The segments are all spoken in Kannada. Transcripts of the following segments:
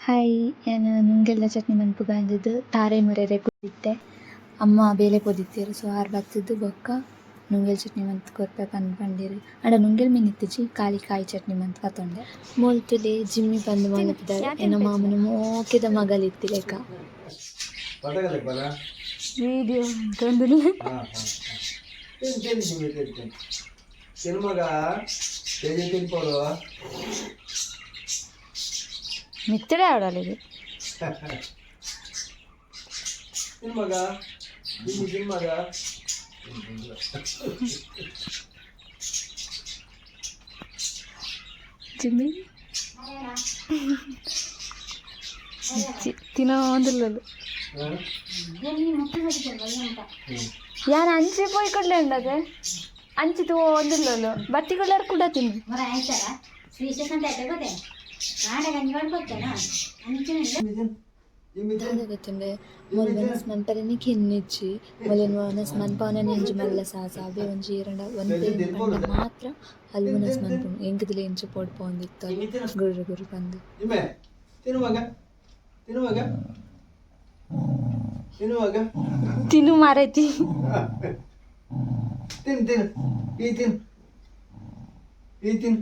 ಹಾಯ್ ನಾನು ನುಂಗೆಲ್ಲ ಚಟ್ನಿ ನೆನಪು ಬಂದಿದ್ದು ತಾರೆ ಮುರೆರೆ ಕುದಿತ್ತೆ ಅಮ್ಮ ಬೇಲೆ ಪೊದಿತ್ತೇರು ಸೊ ಆರು ಬತ್ತಿದ್ದು ಬೊಕ್ಕ ನುಂಗೆಲ್ ಚಟ್ನಿ ಮಂತ್ ಕೊರ್ಬೇಕು ಅನ್ಕೊಂಡಿರಿ ಆಂಡ ನುಂಗೆಲ್ ಮೀನ್ ಇತ್ತಿಜಿ ಕಾಲಿ ಕಾಯಿ ಚಟ್ನಿ ಮಂತ್ ಪತ್ತೊಂಡೆ ಮೂಲ್ತುಲಿ ಜಿಮ್ಮಿ ಬಂದು ಮಲ್ಪಿದ್ದಾರೆ ಎನ್ನ ಮಾಮನ ಮೋಕಿದ ಮಗಲಿತ್ತಿ ಲೆಕ್ಕ. ವಿಡಿಯೋ ತಂದು ಹಾ ತಿನ್ ಮಗ ಜಿಮ್ಮಿ ತಿನ್ನೋಂದಿಲ್ಲಲು ಹಾ? ಯಾರು ಅಂಚೆ ಪೋಯಿ ಕೊಡ್ಲೆ ಉಂಡದು ಅಂಚಿ ತೂ ಒಂದಿಲ್ಲಲು ಬತ್ತಿ ಕೊಡ್ಲಾರ ಕೂಡ ತಿನ್ನು ಆರೆ ಗಂಜಿ ವಣಪಕನ ಅಂಚನ ಮಿಮಿ ಮಿಮಿ ಮಿಮಿ ಮೊಬೈಲ್ ನಂಬರ್ ಅನ್ನು ಖೆನ್ನಿಚ್ಚಿ ಮಾತ್ರ ಹಲ್ ನಂಬರ್ ಅನ್ನು ಎಂತದಲಿ ಎಂಚ ಪಡಿಪೊಂದಿತ್ತಾ ಇನಿ ತಿರುಗುರಿ ಕಂದಿ ಇಮ್ಮೆ ತಿರುವಾಗ ತಿರುವಾಗ ತಿರುವಾಗ ತಿನ್ನು ಮಾರೈತಿ. ಏ ತಿನ್ ಏ ತಿನ್ ಏ ತಿನ್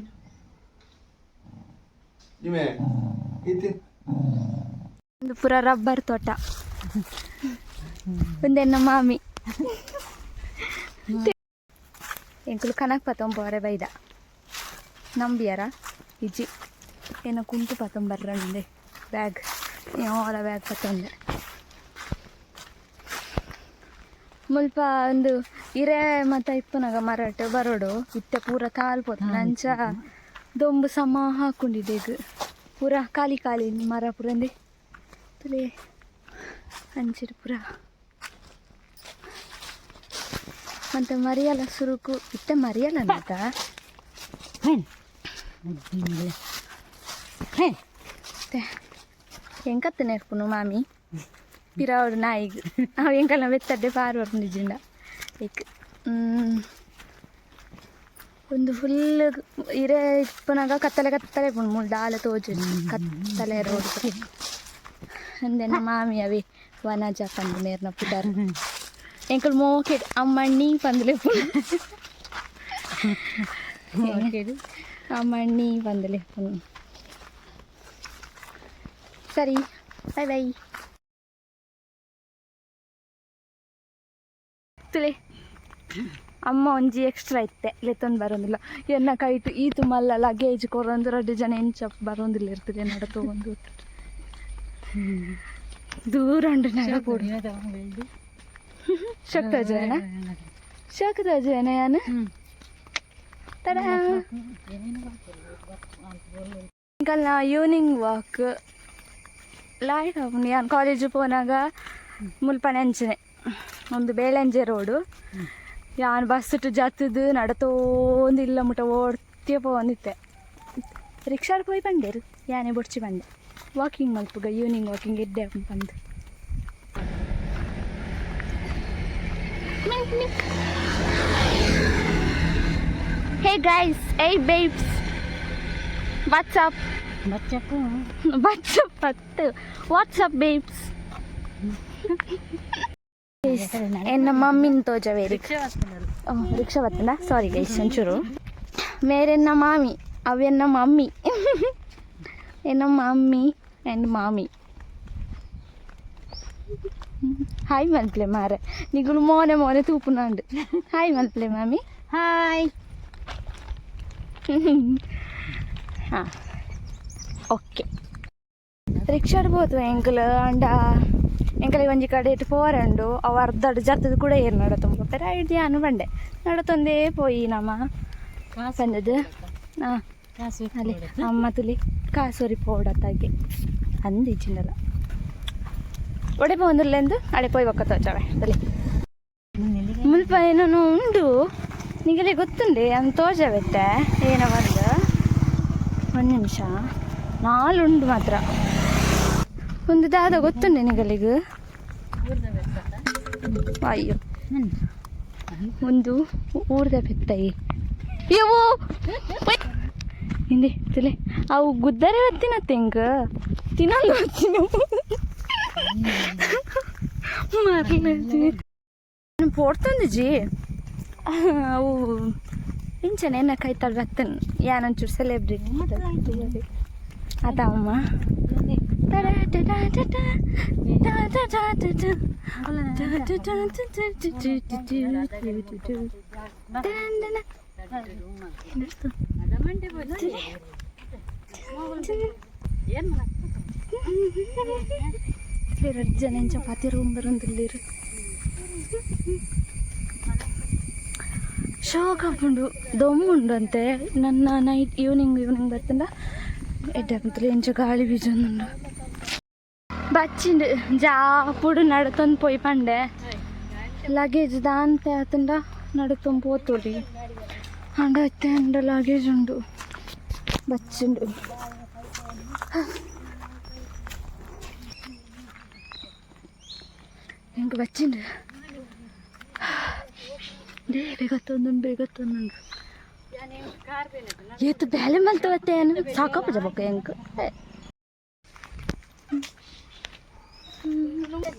ಈ ಇತ್ತು. ಒಂದು ಪುರ ರಬ್ಬರ್ ತೋಟ. ಒಂದೆನ್ನ ಮಾಮಿ. ಎಂಕುಲು ಕನಕ್ ಪತ್ತೊಂಬರೆ ಬೈದ. ನಂಬಿಯಾರ? ಇಜ್ಜಿ. ಏನೋ ಕುಂಟು ಪತ್ತೊಂಬರ್ರಂಡೆ ಬ್ಯಾಗ್. ಯಾವಲ ಬ್ಯಾಗ್ ಪತ್ತೊಂದೆ ಮುಲ್ಪ ಒಂದು ಇರೆ ಮತ್ತು ಇಪ್ಪನಾಗ ಮರಾಠ ಬರೋಡು. ಇತ್ತೆ ಪೂರ ತಾಲ್ಪೋತ ನಂಚ ದೊಂಬು ಸಮ ಹಾಕೊಂಡಿದ್ದೆಗ್ ಪೂರ ಖಾಲಿ ಖಾಲಿ ಮರ ಪುರಂದೆ ತುಲೆ ಅಂಚಿರು ಪುರ ಮತ್ತೆ ಮರಿಯಲ್ಲ ಸುರುಕು ಇತ್ತೆ ಮರಿಯಲ್ಲ ಅಂತ ಎಂಕತ್ತ ನೆರ್ಪುನು ಮಾಮಿ ಪಿರಾವಡು ನಾಯಿಗ್ ಅವು ಎಂಕಲ್ಲ ಬೆತ್ತಡ್ಡೆ ಪಾರ್ವರ್ ನಿಜಿಂಡ ಏಕ್ ಒಂದು ಫುಲ್ ಇರೆ ಇಪ್ಪನಾಗ ಕತ್ತಲೆ ಕತ್ತಲೆ ಪುಣ್ ಮುಳ್ಳು ದಾಲ ತೋಜು ಕತ್ತಲೆ ರೋಡ್ ಅಂದೆನ ಮಾಮಿ ಅವಿ ವನಜ ಪಂದು ನೇರ್ನ ಪುಟಾರ್ ಎಂಕಲ್ ಮೋಕೆಡ್, ಅಮ್ಮಣ್ಣಿ ಪಂದ್ಲೆ ಪುಣ್ ಅಮ್ಮಣ್ಣಿ ಪಂದ್ಲೆ ಪುಣ್ ಸರಿ ಬೈ ಅಮ್ಮ ಒಂಜಿ ಎಕ್ಸ್ಟ್ರಾ ಇತ್ತೆ. ಲೆತ್ತೊಂದು ಬರೋದಿಲ್ಲ. ಎನ್ನ ಕೈಟ್ ಈ ತುಂಬಲ್ಲ ಲಗೇಜ್ ಕೊರೊಂದು ರಡ್ಡು ಜನ ಎಂಚ ಬರೋದಿಲ್ಲ ಇರ್ತದೆ ನಡ ತಗೊಂಡು ದೂರ ಉಂಡು ನಡ ಕೊಡು. ಶಕ್ತ ಜನ ಶಕ್ತ ಜನ ತಡ. ಈವ್ನಿಂಗ್ ವಾಕ್ ಲೈಟ್ ಅವನು ನಾನು ಕಾಲೇಜಿಗೆ ಹೋನಾಗ ಮುಲ್ಪನೆ ಅಂಚನೆ ಒಂದು ಬೇಳೆಂಜೆ ರೋಡು ಯಾನ್ ಬಸ್ಸಿಟ್ಟು ಜಾತದು ನಡತೋಂದಿಲ್ಲ ಮುಟ ಓಡ್ತೀಯ ಪೋಂದಿತ್ತೆ ರಿಕ್ಷಾಡ್ ಪೋಯ್ ಬಂದೆ ಯಾನೇ ಬುಡ್ಚಿ ಬಂದೆ. ವಾಕಿಂಗ್ ಮಲ್ಪುಗ ಈವ್ನಿಂಗ್ ವಾಕಿಂಗ್ ಇಡ್ಡೆ ಬಂದು. ಹೇ ಗೈಸ್ ಏ babes what's up what's up what's up ಹತ್ತು ವಾಟ್ಸಪ್ ಬೇಬ್ಸ್ ಗೈಸ್ ಎನ್ನ ಮಮ್ಮಿನ ತೋಜವೇರಿ ರಿಕ್ಷಾ ಬತ್ತಂದ ಸಾರಿ ಗೈಸ್ ಒಂಚೂರು ಮೇರೆನ್ನ ಮಾಮಿ ಅವೆನ್ನ ಮಮ್ಮಿ ಎನ್ನ ಮಮ್ಮಿ ಆ್ಯಂಡ್ ಮಾಮಿ ಹಾಯ್ ಮಲ್ಪ್ಲೆ ಮಾರೆ ನಿಗುಳು ಮೋನೆ ಮೋನೆ ತೂಪುನಾಂಡು ಹಾಯ್ ಮಲ್ಪ್ಲೆ ಮಾಮಿ ಹಾಯ್ ಹಾಂ ಓಕೆ ರಿಕ್ಷಾಡ್ ಬೋದು ಎಂಕಲ್ ಅಂಡ ಎಂಕಲ್ ಒಂಜಿ ಕಡೆ ಇಟ್ಟು ಪೋರಂಡು ಅವ ಅರ್ಧಡ್ ಜತ್ತದು ಕೂಡ ಏರು ನಡತೊಂಬೋತಾರೆ ಐದು ಯಾನು ಬಂಡೆ ನಡತೊಂದೇ ಪೋಯಿ ನಮ್ಮ ಬಂದದ್ದು ಹಾಂ. ಅಲ್ಲಿ ಅಮ್ಮ ತುಲಿ ಕಾಸೂರಿ ಪೋಡತ್ತಾಗೆ. ಅಂದು ಇಚ್ಚಿಂದಲ್ಲ ಒಡೆ ಪೋಂದಿರ್ಲೆಂದು ಅಡೆ ಪೋಯ್ ಒಕ್ಕ ತೋಚವೆ ತಲಿ. ಮುಲ್ಪ ಏನೋ ಉಂಡು. ನಿಗಲಿ ಗೊತ್ತುಂಡೆ? ಅಂತ ತೋಜವೆತ್ತೆ. ಏನೋ ಬಂದು ಒಂದು ನಿಮಿಷ. ಉಂಡು ಮಾತ್ರ. ಒಂದು ದಾದ ಗೊತ್ತು ನಿನಗಲ್ಲಿಗೆ. ಅಯ್ಯೋ. ಒಂದು ಊರ್ದ ಬೆತ್ತೈ ಹಿಂದೆ, ತಲೆ. ಅವು ಗುದ್ದರೆ ಹೊತ್ತಿನ ತೆಂಗ. ತಿನ್ನಲ್ಲ ಮರ್ಲಿ ಪೋಡ್ತಂದಿಜಿ ಅವು ಇಂಚನ ಏನ ಕೈ ತಳ್ಬತ್ತನ್ ಯಾನೊಂಚೂರು ಸೆಲೆಬ್ರಿಟಿ ಅದಾವಮ್ಮ. ಜನ ಚಪಾತಿ ರೂಮ್ ಬರೋದಿಲ್ಲಿರು ಶಾಕ್ ಹಾಕೊಂಡು ದೊಮ್ಮುಂಡು ಅಂತೆ ನನ್ನ ನೈಟ್ ಈವ್ನಿಂಗ್ ಈವ್ನಿಂಗ್ ಬರ್ತಂಡ ಎಡ್ಡಾಕಂತಲೆ ಎಂಚ ಗಾಳಿ ಬೀಜೊಂದುಂಡು ಬಚ್ಚಿಂಡು ಜಾಪುಡು ನಡತೊಂದು ಪೋಯ್ ಪಂಡೆ ಲಗೇಜ್ ದಾಂತೆ ಆತಂಡ ನಡತೊಂದು పోతోడి అండ అయితే అండ లగేజ్ ఉండు బచ్చిండు ఇంక బచ్చిండు ದೇ ಬೇಗ ತಂದುಂಡು ಬೇಗ ತಂದುಂಡು ಏತು ಬ್ಯಾಲೆ ಮಲ್ತವತ್ತೆ ಏನು ಸಾಕಪ್ಪ ಜಬಕ್ಕ ಹೆಂಗ ನೇಚರ್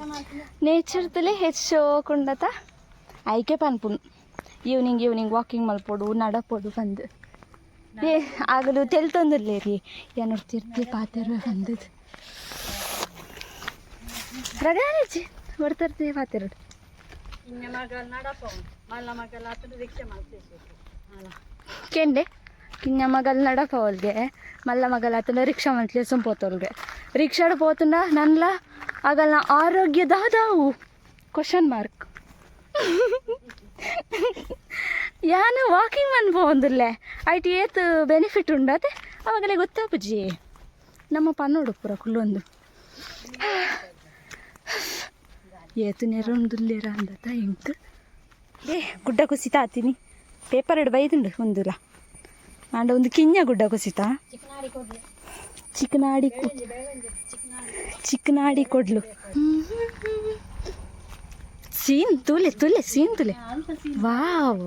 ನೇಚರ್ದಲ್ಲಿ ಹೆಚ್ಚು ಕುಂಡತ? ಆಯ್ಕೆ ಪನ್ಪುನ್. ಈವ್ನಿಂಗ್ ಈವ್ನಿಂಗ್ ವಾಕಿಂಗ್ ಮಲ್ಪೋಡು ನಡಪೋಡು ಬಂದು. ಏ, ಆಗಲು ತೆಲ್ ತಂದಿರ್ಲೇ ರೀ. ಏನು ತಿರ್ತಿ ಪಾತಿರ್ವೆ ಬಂದದ್ದು ರಗಾಲೇಜಿ ಬರ್ತಿರ್ತೀವಿ ಪಾತಿರ್ಡು ಕೆಂಡೆ ಕಿನ್ನ ಮಗಲ್ ನಡಪ ಅವಲ್ಗೆ ಮಲ್ಲ ಮಗಲ್ ಆತನ ರಿಕ್ಷಾ ಮಲ್ತ್ಲೆ ಸುಂಪೋತವಲ್ಗೆ ರಿಕ್ಷಾಡ್ ಪೋತುಂಡ ನನ್ಲ ಆಗಲ್ಲ ಆರೋಗ್ಯದ ಕ್ವಶನ್ ಮಾರ್ಕ್ ಯಾನು ವಾಕಿಂಗ್ ಅನ್ಬೋಂದಿಲ್ಲೆ ಐಟಿ ಏತ್ ಬೆನಿಫಿಟ್ ಉಂಡತೆ? ಅವಾಗಲೇ ಗೊತ್ತಾ ನಮ್ಮ ಪನ್ನೋಡು ಪುರ ಕುಲ್ಲೊಂದು. ಏತು ನೆರೊಂದುಲ್ಲೇರ ಅಂದತ ಎಂಟು. ಏ ಗುಡ್ಡ ಕುಸಿತ ಆತೀನಿ. ಪೇಪರ್ ಎಡ್ ಬೈದುಂಡು ಒಂದುಲ. ಆಂಡ ಒಂದು ಕಿಂಜ ಗುಡ್ಡ ಕುಸಿತ. ಚಿಕ್ಕನಾಡಿ ಕು- ಚಿಕ್ಕನಾಡಿ ಕೊಡ್ಲು ಸೀನ್ ತುಲೆ ತುಲೆ ಸೀನ್ ತುಲೆ ವಾವ್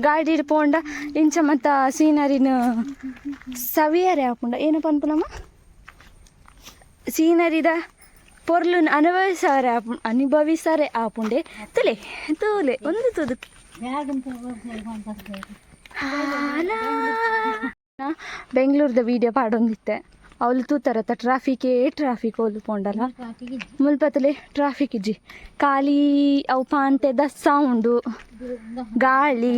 ಗಾಡಿ ಪೋಂಡ ಇಂಚ ಮತ್ತ ಸೀನರಿನ ಸವಿಯರೆ ಹಾಕೊಂಡ ಏನಪ್ಪ ಅನ್ಪುನಮ್ಮ ಸೀನರಿದ ಪೊರ್ಲು ಅನುಭವಿಸಾರೆ ಆಪು ಅನುಭವಿಸಾರೆ ಆಪುಂಡೆ ತುಲೆ ತೂಲೆ ಒಂದು ತುದು ಬೆಂಗಳೂರದ ವಿಡಿಯೋ ಪಾಡೊಂದಿತ್ತೆ ಅವಳು ಟ್ರಾಫಿಕ್ ಟ್ರಾಫಿಕೇ ಟ್ರಾಫಿಕ್ ಅವಳು ಪೋಂಡಲ್ಲ ಮುಲ್ಪತ್ತಲೆ ಟ್ರಾಫಿಕ್ ಇಜ್ಜಿ. ಖಾಲಿ ಅವು ಪಾಂತೆದ ಸೌಂಡು ಗಾಳಿ,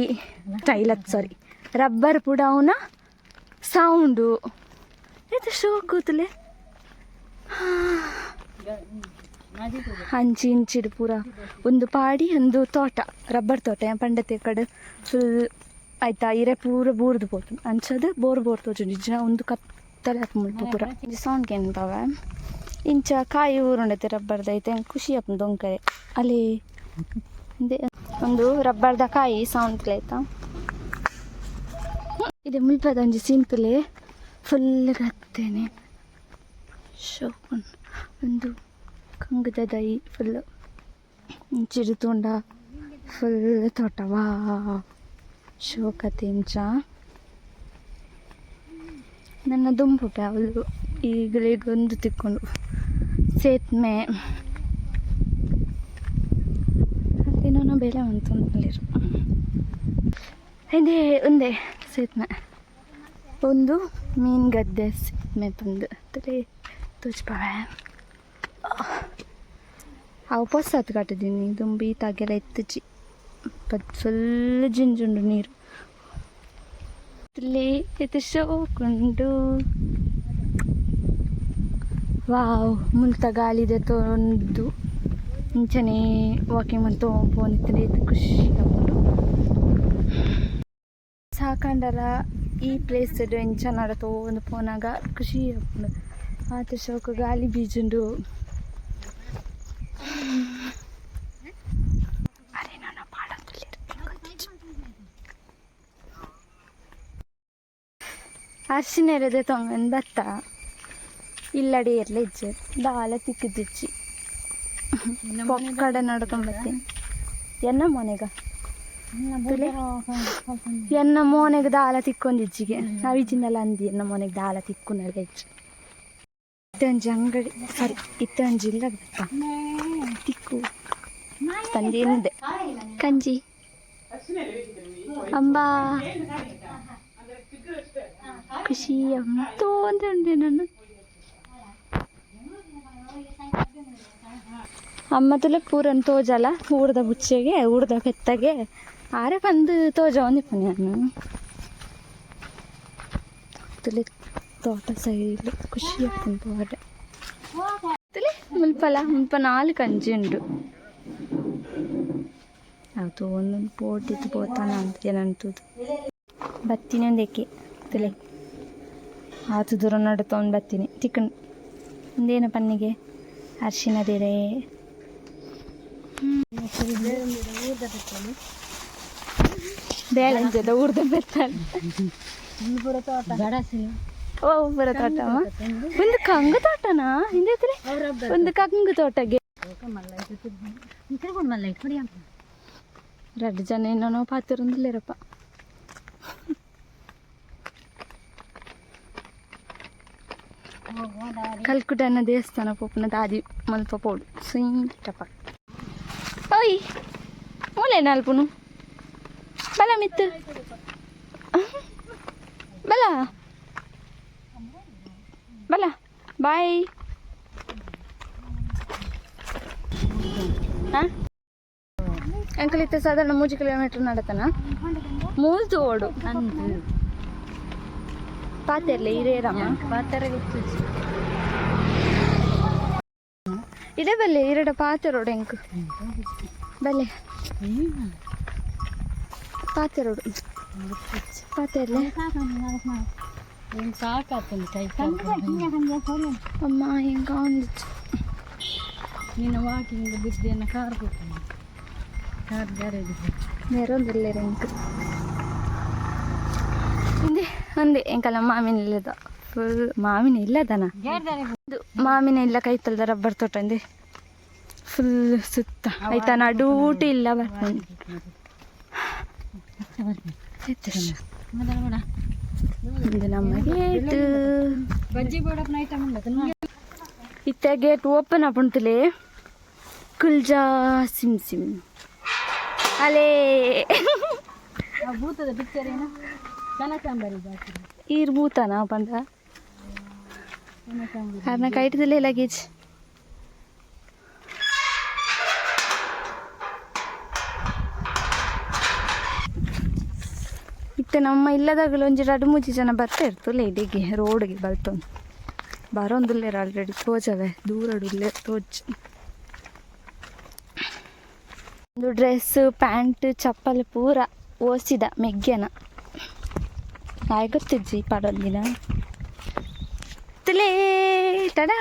ಟೈಲತ್ ಸಾರಿ ರಬ್ಬರ್ ಪುಡ ಅವನ ಸೌಂಡು ಇದು ಶೋ ಕೂತಲೆ ಹಂಚಿ ಇಂಚಿಡು ಪೂರ ಒಂದು ಪಾಡಿ ಒಂದು ತೋಟ ರಬ್ಬರ್ ತೋಟ. ಪಂಡತೆ ಕಡೆ? ಫುಲ್ ಆಯ್ತಾ? ಇರೆ ಪೂರ ಬೂರ್ದು ಪೋತು ಅಂಚದು ಬೋರ್ ಬೋರ್ ತೋಜು ನಿಜ ಒಂದು ಕತ್ತಲೆ ಹಾಕ್ಬಿಟ್ಟು ಪೂರ. ಸೌಂಡ್ ಕೇನ್ ಬಾವ ಇಂಚ ಕಾಯಿ ಊರುಂಡೈತೆ ರಬ್ಬರ್ದ ಐತೆ. ಖುಷಿ ಆಪುಂಡು ದೊಂಕರೆ. ಅಲ್ಲಿ ಒಂದು ರಬ್ಬರ್ದ ಕಾಯಿ ಸೌಂಡ್ ಆಯ್ತಾ? ಇದೆ ಮುಲ್ಪದ ಒಂಜಿ ಸಿಂತಲೆ ಫುಲ್ ಗತ್ತೇನೆ. ಶೋಕುನ್ ಒಂದು ಕಂಗದ ಫುಲ್ ಚಿರುತುಂಡ ಫುಲ್ ತೋಟವಾ. ಶೋಕತೆಂಚ ನನ್ನ ದುಂಬುಟ ಅವಳು ಈಗಲೀಗೊಂದು ತಿಕ್ಕೊಂಡು ಸೇತ್ಮೆ. ಅದೇನೋ ಬೆಲೆ ಅಂತಂದಿರು ಇದೇ ಒಂದೇ ಸೇತ್ಮೆ. ಒಂದು ಮೀನು ಗದ್ದೆ ಸೇತ್ಮೆ ತಂದು. ತಲೆ ತುಚ್ಪವೆ. ಪೊಸ ಹತ್ತು ಕಟ್ಟಿದ್ದೀನಿ ದುಂಬಿ ತಾಗೆಲ್ಲ ಎತ್ತುಚಿ ಪದ್ ಫುಲ್ ಜಿಂಜುಂಡು ನೀರು. ಇದು ಶೋಕುಂಡು. ವಾವ್ ಮುಲ್ತ ಗಾಳಿದೆ ತೊಂದು ಇಂಚನೆ ವಾಕಿಂಗ್ ಮಂತು ಪೋನಿತ್ತನೆ ಇದು ಖುಷಿ ತಗೊಂಡು. ಸಾಕಂಡರ ಈ ಪ್ಲೇಸ್ ಎಂಚ ನಡತೋ ಒಂದು ಪೋನಾಗ ಖುಷಿ ಆತ ಶೋಕ ಗಾಳಿ ಬೀಜುಂಡು. ಅರೆ ನಾನು ಅರ್ಶಿನ ಇರೋದೆ ತೊಂಗನ್ ಬತ್ತ. ಇಲ್ಲಡಿ ಇರ್ಲಿ ಇಜ್ಜೆ. ದಾಲ ತಿಕ್ಕಿದ್ದಿಚ್ಚಿ ಕಡೆ ನಡ್ಕೊಂಡ್ ಬರ್ತೀನಿ. ಎನ್ನ ಮನೆಗ? ಎನ್ನ ಮೋನೆಗೆ ದಾಲ ತಿಕ್ಕೊಂದಿಜ್ಜಿಗೆ ಅವಿಜಿನೆಲ್ಲ ಅಂದಿ ಎನ್ನ ಮೋನೆಗೆ ದಾಲ ತಿಕ್ಕುನಲ್ಲ ಹೆಚ್ಚು ಇತ್ತಂಜಿ ಅಂಗಡಿ, ಸಾರಿ ಇತ್ತಂಜಿ ಇಲ್ಲ ತಿಕ್ಕು. ತಂದೇನಿದೆ ಕಂಜಿ. ಅಂಬಾ. ಖುಷಿ ಅಂತೂ ಅಂದ್ರೆ ಅಂದೆ ನಾನು ಅಮ್ಮ ತುಲೆ ಪೂರನ್ ತೋಜಲ್ಲ, ಊರ್ದ ಬುಚ್ಚೆಗೆ, ಊರ್ದ ಬೆತ್ತಗೆ. ಆರೆ ಬಂದು ತೋಜ ಒಂದಿಪ್ಪು ನಾನು. ತುಲೆ ತೋಟ ಸೈಡ್ ಖುಷಿ ಆಗ್ತದೆ ತೋಟ ತುಲೆ ಮುಲ್ಪಲ ಮುಲ್ಪ ನಾಲ್ಕು ಅಂಜಿ ಉಂಡು ಅದು ಒಂದೊಂದು ಪೋಟಿದ್ದು ಪೋತಾನ ಅಂತ ಏನಂತದ್ದು ಬತ್ತೀನಿ ಒಂದೇಕೆ ತುಲೆ ಆತು ದೂರ ನಡ್ತೊಂದು ಬತ್ತೀನಿ. ತಿಕ್ಕಣ್. ಒಂದೇನ ಪನ್ನಿಗೆ? ಅರ್ಶಿಣದಿರೆ ಬೇಳೆ ಅಂಜದ ಊರ್ದ ಗಡಸಿ ಓ ಬರ ತೋಟಮ್ಮ ಒಂದು ಕಂಗು ತೋಟನಾ ಹಿಂದೆ ಒಂದು ಕಂಗು ತೋಟಗೆ ತಿರ್ಕೊಂಡು ಮಲ್ಲ ಇಟ್ಬಿಡಿ ಅಂತ ಎರಡು ಜನ ಏನೋ ಪಾತಿರೊಂದಿಲ್ಲರಪ್ಪ ಕಲ್ಕುಟನ ದೇವಸ್ಥಾನ ಪೋಪನ ದಾದಿ ಮಲ್ಪ ಪೋಡು ಸಿಂಟಪ್ಪ ಓಯ್ ಮೂಲೆ ನಾಲ್ಪುನು ಬಲ ಮಿತ್ತು ಬಲ ಬಲ ಬಾಯ್ ಅಂಕಲ್ ಇತ್ತೆ ಸಾಧಾರಣ ಮೂಜಿ ಕಿಲೋಮೀಟರ್ ನಡತನ? ಮೂಲ್ದು ಓಡು. ಪಾತೆರ್ಲೆ ಹಿರೇರಮ್ಮ ಇದೇ ಬಲ್ಲೆ, ಇರಡ ಪಾತೆರೋಡು ಎಂಕ್ ಬಲ್ಲೆ. ಪಾತೆರೋಡು ಪಾತೆರ್ಲೆ. ಕೈ ಅಮ್ಮ ಹಿಂಗ ಒಂದಿచ్చు ನೀನು ವಾಕಿಂಗ್ ಬಿದ್ದೇನ ಕಾರ್ ಕೊಡ್ತೀನಿ ಕಾರ್ ಗ್ಯಾರೇಜ್ ನೆರೊಂದಿಲ್ಲ ಎಂಕ್ ಹಿಂದೆ ಅಂದೆ ಎಂಕಲ್ಲ ಮಾಮಿನ ಇಲ್ಲದ. ಫುಲ್ ಮಾವಿನ ಇಲ್ಲದನ? ಮಾಮಿನ ಇಲ್ಲ ಕೈ ತಲ್ದ ರಬ್ಬರ್ ತೋಟ ಅಂದೆ. ಫುಲ್ ಸುತ್ತ. ಆಯ್ತಾ ಡ್ಯೂಟಿ ಇಲ್ಲ ಬರ್ತಾನೆ. ಇದು ನಮ್ಮ ಗೇಟ್. ಇತ್ತ ಗೇಟ್ ಓಪನ್ ಆಪುಂಟುಲೆ ಕುಲ್ಜಾ ಸಿಮ್ ಸಿಮ್. ಅಲೇ. ಭೂತದ ಪಿಕ್ಚರ್ ಏನು? ಕನಕಾಂಬರಿ ಈರ್ ಭೂತಾನ ಬಂದ ಕನಕಾಂಬರಿ ಕಾರಣ ಕೈಟದಲ್ಲೇ ಲಗೇಜ್. ಇತ್ತೆ ನಮ್ಮ ಇಲ್ಲದಾಗಲೂ ಒಂಜಿ ಎರಡು ಮೂಜಿ ಜನ ಬರ್ತಾ ಇರ್ತು ಲೇಡಿಗೆ ರೋಡ್ಗೆ ಬಲ್ತೊಂದು. ಬರೋಂದುಲ್ಲೇರ ಆಲ್ರೆಡಿ ತೋಜವೆ, ದೂರಡುಲ್ಲೇ ತೋಜ್. ಒಂದು ಡ್ರೆಸ್ ಪ್ಯಾಂಟ್ ಚಪ್ಪಲ್ ಪೂರ ಓಸಿದ ಮೆಗ್ಗೆನ. ಆಯ್ ಗೊತ್ತಿಜ್ಜಿ ಪಡೊಂದಿನ? ತಲೇ, ಟಡಾ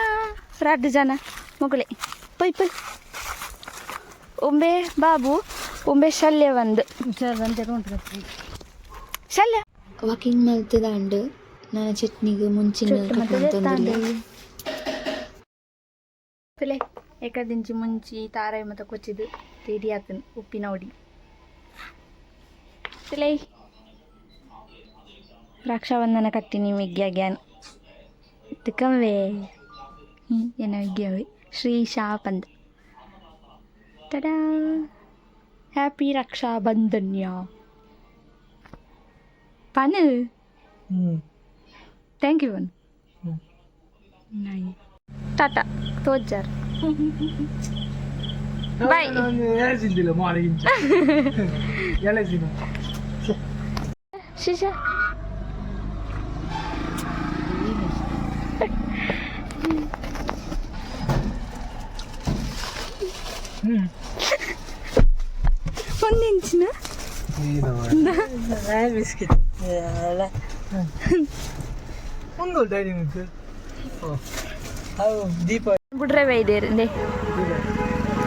ಜನ ಮಗಳೇ ಪೊಯ್ ಪೊಯ್. ಒಂಬೆ ಬಾಬು ಒಂಬೆ ಶಲ್ಯ ಒಂದು. ಶಲ್ಯ ವಾಕಿಂಗ್ ಮಲ್ತದ ಅಂಡ್ ನನ್ನ ಚಟ್ನಿಗೆ ಮುಂಚಿನ ತಲೆ ಏಕದಿಂಚಿ ಮುಂಚಿ ತಾರಾಯಿ ಮತ್ತು ಕೊಚ್ಚಿದು ರೆಡಿ ಆತನು ಉಪ್ಪಿನ ಹೊಡಿ ತಲೆ ರಕ್ಷಾಬಂಧನ ಕಟ್ಟಿನಿ ಮಿಗ್ಗ್ಯಾಗ್ಯಾನ್ ತಿಕ್ಕಂವೇ ಏನ ವಿಗ್ಗ್ಯಾವೆ ಶ್ರೀ ಶಾಪಂದ ತಡಾ ಹ್ಯಾಪಿ ರಕ್ಷಾಬಂಧನ್ಯ ಪನ್ ಥ್ಯಾಂಕ್ ಯು ಪನ್ ನಾಯಿ ಟಾಟಾ ತೋಜಾರ್ ಬಾಯ್ ಎಳೆಸಿದ್ದಿಲ್ಲ ಮಾರಿಗಿಂಚ ಎಳೆಸಿನ ಶಿಶಾ ಒಂದು ಇಂಚಿನ ಬಿಸ್ಕಿಟ್ ಒಂದು ಡೈನಿಂಗ್ ದೀಪ ಬಿಡ್ರೆ ವೈದ್ಯರಿಂದೆ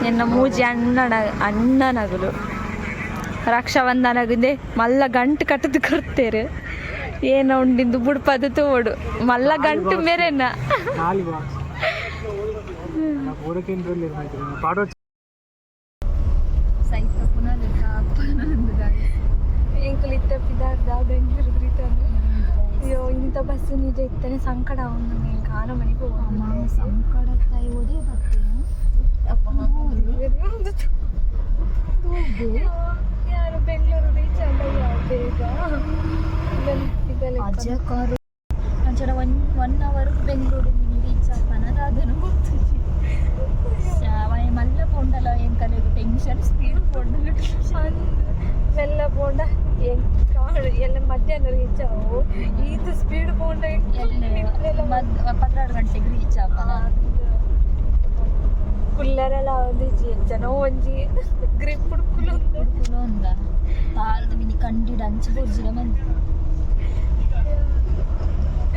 ನಿನ್ನ ಮೂಜಿ ಅಣ್ಣನ ಅಣ್ಣನಗಲು. ರಕ್ಷಾಬಂಧನಗುಂದೆ ಮಲ್ಲ ಗಂಟು ಕಟ್ಟದು ಕೊಡ್ತೇರು. ಏನ ಉಂಡಿಂದು ಬುಡ್ಪದು ತೋಡು. ಮಲ್ಲ ಗಂಟು ಮೇರೆನ ನಾಲ್ಕು ಬಾಕ್ಸ್ ಊರಕ್ಕೆ ಪಾಡೋ ಸೈತ ಪುನಃ ಎಂಕಲ್ ಇತ್ತ ಬೆಂಗಳೂರು ರಿಟರ್ನ್ ಅಯ್ಯೋ ಇಂಥ ಬಸ್ ನಿಜ ಇತ್ತನೆ. ಸಂಕಟ ಅವನು ನೀನು ಕಾಲ ಮನೆಗೆ ಹೋಗೋದು ಸಂಕಡ ತಾಯಿ ಓದೇ ಯಾರು ಬೆಂಗಳೂರು ರೀಚ್ ಅಲ್ಲ ಬೇಗ. ಅಜ್ಜ car. ಅಂಚನ one one hour Bengaluru reach ಆಪನದ ಅದನ್ನು ಗೊತ್ತು ಶಾವಾಯ ಮಲ್ಲ ಪೊಂಡಲ ಎಂಕಲೆಗು ಟೆನ್ಷನ್ ಸ್ಪೀಡ್ ಪೊಂಡಲು ಮೆಲ್ಲ ಪೋಂಡ ಹೆಂಗ್ ಕಾಡು ಎಲ್ಲ ಮಧ್ಯಾಹ್ನ ರೀಚ್ ಆವು ಇದು ಸ್ಪೀಡ್ ಪೋಂಡ ಎಲ್ಲ ಮದ್ ಪದ್ನಾರು ಗಂಟೆಗೆ ರೀಚ್ ಆಪನ ಕುಲ್ಲರೆಲ್ಲ ಒಂದಿಜ್ಜಿ ಜನ ಒಂಜಿ ಗ್ರಿಪ್ ಹುಡ್ಕುಲು ಕುಲು ಒಂದ ತಾಳ್ದ ಮಿನಿ ಕಂಡಿಡ ಅಂಚು ಬುರ್ಜಿಲ ಮಂದಿ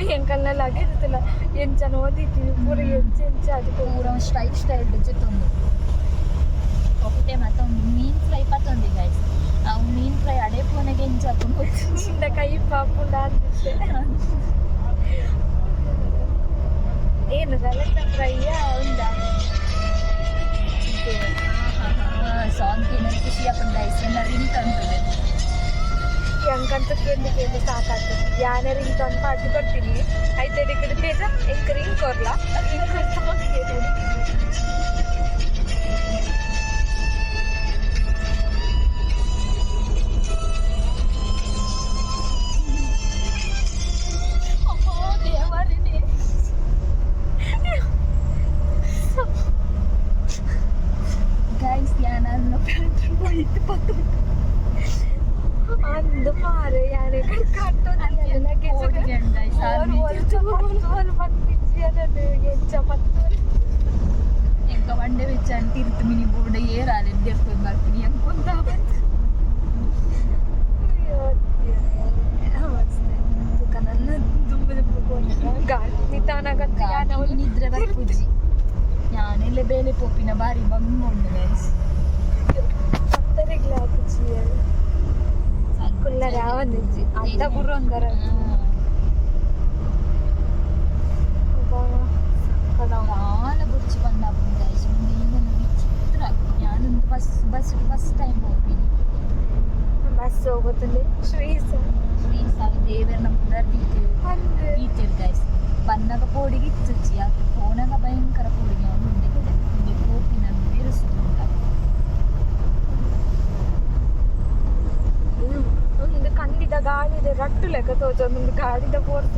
ಏನಕನ್ನ ಲಾಗೆ ಇರುತ್ತಿಲ್ಲ ಏನು ಜನ ಓದಿದ್ದೀವಿ ಪೂರ ಹೆಚ್ಚು ಹೆಚ್ಚು ಅದಕ್ಕೆ ಮೂರ ಸ್ಟ್ರೈಕ್ ಸ್ಟೈಲ್ ಬಿಚ್ಚುತ್ತೊಂದು ఒకటే మాత్రం మీన్ ఫ్రై పతుంది గైస్ ఆ మీన్ ఫ్రై అడే పోనగే చెప్పు చిన్న కై పాపు ಏನು ಗಲತ್ತ ಫ್ರೈ ಉಂಡ ಸಾಂಗ್ ಖುಷಿ ಹಾಕೊಂಡು ಗೈಸ್ ನನ್ನ ರಿಂಗ್ ಅಂತದೆ ಹೆಂಗಂತ ಕೇಳಿ ಕೇಳಿ ಸಾಕಾಗ್ತದೆ ಯಾನೇ ರಿಂಗ್ ಅಂತ ಅಡ್ಡು ಕೊಡ್ತೀನಿ ಐತೆ ಕಡೆ ತೇಜ ಹಿಂಗೆ ರಿಂಗ್ ಕೊರ್ಲಾ ರಿಂಗ್ ಗೊತ್ತಾಗಿ ಅವಳು ನಿದ್ರೆ ಬರ್ಪುಜಿ ഞാനല്ലേ ബേലെ പോപ്പിനെ ഭാര്യ വന്നുണ്ട് ഗൈസ് രാവുന്നിച്ച് അത്ത പുറം തരാം ആളെ പിടിച്ച് പണ്ടാവും ഗൈസ് വിചിത്ര ഞാനെന്ത് ബസ് ബസ് ഫസ്റ്റ് ടൈം പോപ്പിന് ബസ് പോകുന്നുണ്ട് ശ്രീസ ശ്രീസ ദേവരണം തീറ്റ തീറ്റ ഗൈസ് ಬನ್ನಗ ಪೋಡಿಗೆ ಚುಚ್ಚಿ ಅದು ಫೋನಾಗ ಭಯಂಕರ ಪೋಡಿಗೆ ಅವನು ಉಂಡೆಗಿದೆ ನಿಮಗೆ ಕೋಪಿನ ಬಿರುಸುದುಂಟ ಒಂದು ಕಂಡಿದ ಗಾಳಿದೆ ರಟ್ಟು ಲೆಕ್ಕ ತೋಚ ಒಂದು ಗಾಡಿದ ಫೋರ್ಸ್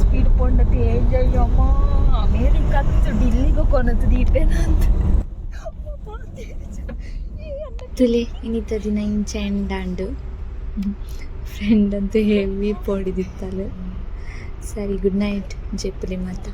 ಸ್ಪೀಡ್ ಕೊಂಡತಿ ಏಜಯ್ಯಮ್ಮ ಅಮೇರಿಕ ಆಗ್ತು ಡಿಲ್ಲಿಗೂ ಕೊನತ್ತು ದೀಪೇನಂತ ತುಲೆ ಇನ್ನಿತ್ತ ದಿನ ಇಂಚೆ ಎಂಡಾಂಡು ಫ್ರೆಂಡ್ ಅಂತೂ ಹೆವಿ ಪೋಡಿದಿತ್ತಲ್ಲ. ಸರಿ ಗುಡ್ ನೈಟ್ ಜೆಪ್ಲಿ ಮಾತಾ.